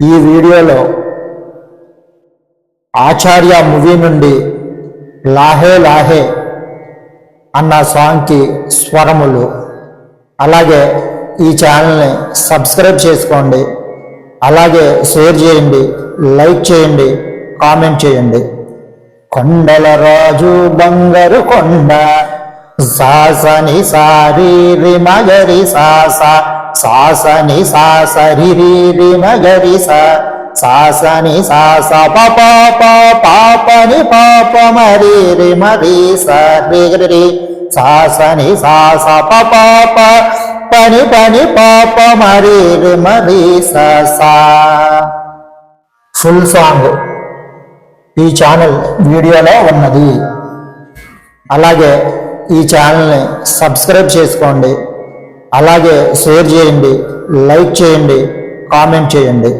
ఈ వీడియోలో ఆచార్య మూవీ నుండి లాహే లాహే అన్న సాంగ్కి స్వరములు. అలాగే ఈ ఛానల్ని సబ్స్క్రైబ్ చేసుకోండి. అలాగే షేర్ చేయండి లైక్ చేయండి కామెంట్ చేయండి. కొండల రాజు బంగారు కొండ. సాసని సారి రి మగరి సాస సాసని సాసరి రి రి మగరి సా సాసని సాస పాప పాపని పాప మరి రి మరి సరి రి సాసని సాస పాప పని పని పాప మరి రి మరి సా ఫుల్ సాంగ్ ఈ ఛానల్ వీడియోలో ఉన్నది అలాగే ఈ ఛానల్ని సబ్స్క్రైబ్ చేసుకోండి. అలాగే షేర్ చేయండి లైక్ చేయండి కామెంట్ చేయండి.